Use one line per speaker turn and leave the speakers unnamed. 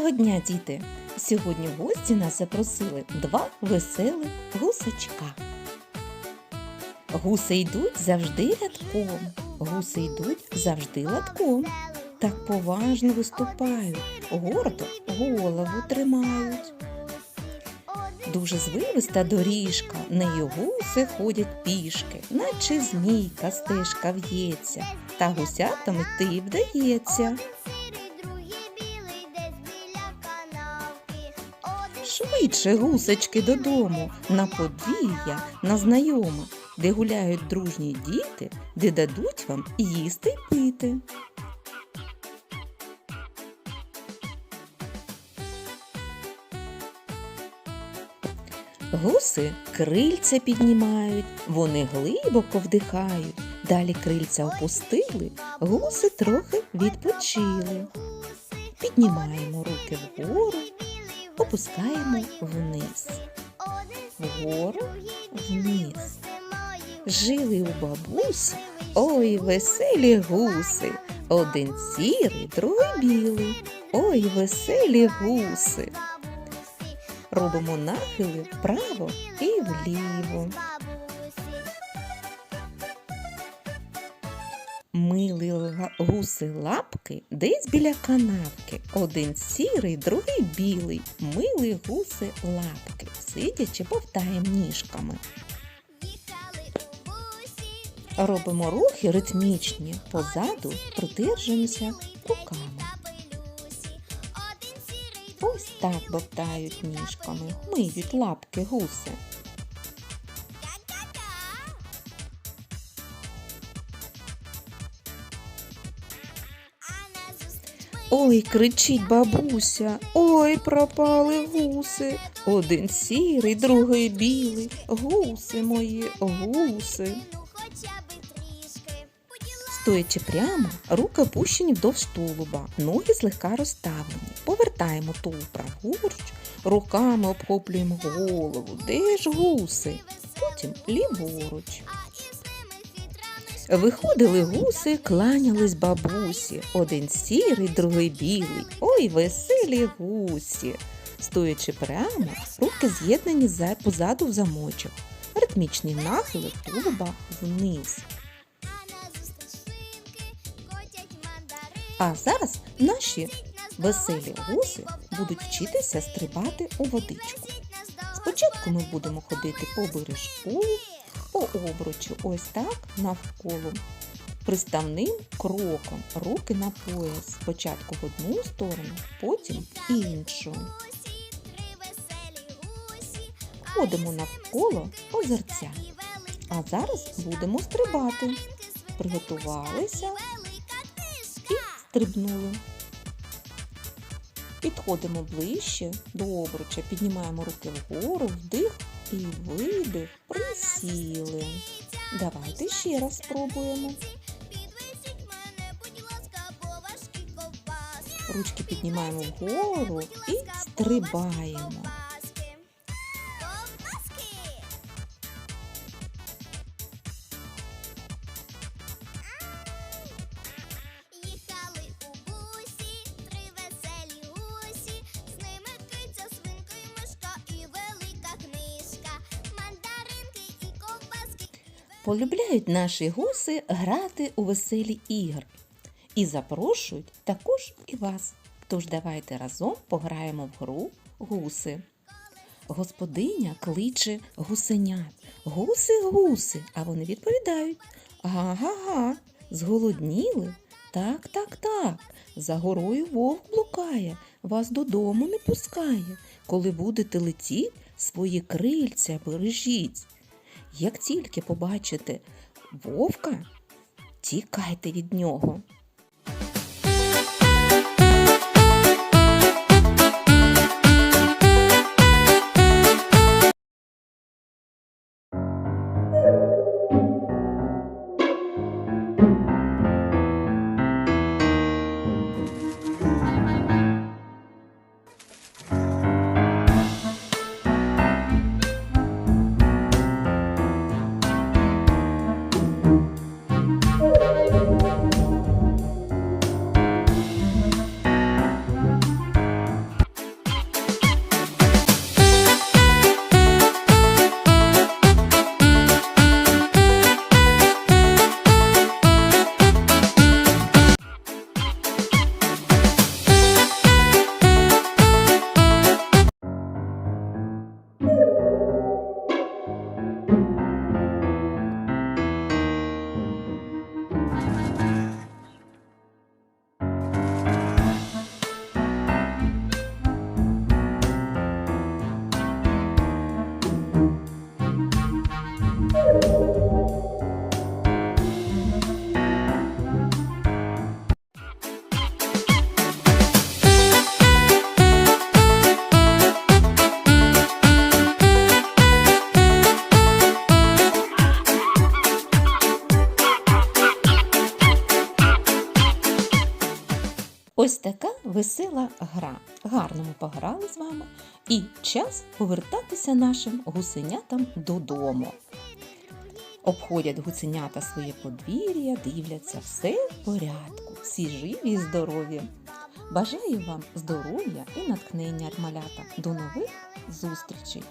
Доброго дня, діти! Сьогодні в гості нас запросили два веселих гусачка. Гуси йдуть завжди рядком, гуси йдуть завжди латком. Так поважно виступають, гордо голову тримають. Дуже звивиста доріжка, нею гуси ходять пішки, наче змійка стежка в'ється, та гусятам йти вдається. Швидше гусочки додому, на подвір'я, на знайоме, де гуляють дружні діти, де дадуть вам їсти й пити. Гуси крильця піднімають, вони глибоко вдихають. Далі крильця опустили, гуси трохи відпочили. Піднімаємо руки вгору, опускаємо вниз, вгору, вниз. Жили у бабусі, ой, веселі гуси. Один сірий, другий білий. Ой, веселі гуси. Робимо нахили вправо і вліво. Мили гуси лапки десь біля канавки. Один сірий, другий білий. Мили гуси лапки. Сидячи, повтаєм ніжками. Робимо рухи ритмічні. Позаду придержуємося руками. Ось так бовтають ніжками, миють лапки гуси. Ой, кричить бабуся, ой, пропали гуси. Один сірий, другий білий. Гуси мої, гуси. Стоячи прямо, руки опущені вдовж тулуба, ноги злегка розставлені. Повертаємо тулуб праворуч, руками обхоплюємо голову. Де ж гуси? Потім ліворуч. Виходили гуси, кланялись бабусі. Один сірий, другий білий. Ой, веселі гусі. Стоячи прямо, руки з'єднані за- позаду в замочок. Ритмічні нахили тулуба вниз. А зараз наші веселі гуси будуть вчитися стрибати у водичку. Спочатку ми будемо ходити по бережку, по обручу, ось так навколо. Приставним кроком руки на пояс. Спочатку в одну сторону, потім в іншу. Ходимо навколо озерця. А зараз будемо стрибати. Приготувалися і стрибнули. Підходимо ближче до обруча, піднімаємо руки вгору, вдих і видих, присіли. Давайте ще раз спробуємо. Ручки піднімаємо вгору і стрибаємо. Полюбляють наші гуси грати у веселі ігри і запрошують також і вас. Тож давайте разом пограємо в гру гуси. Господиня кличе гусенят. Гуси, гуси, а вони відповідають: Га-га-га, зголодніли? Так, так, так. За горою вовк блукає, вас додому не пускає. Коли будете летіть, свої крильця бережіть. Як тільки побачите вовка, тікайте від нього. Ось така весела гра. Гарно ми пограли з вами. І час повертатися нашим гусенятам додому. Обходять гусенята своє подвір'я, дивляться, все в порядку, всі живі і здорові. Бажаю вам здоров'я і натхнення, малята. До нових зустрічей!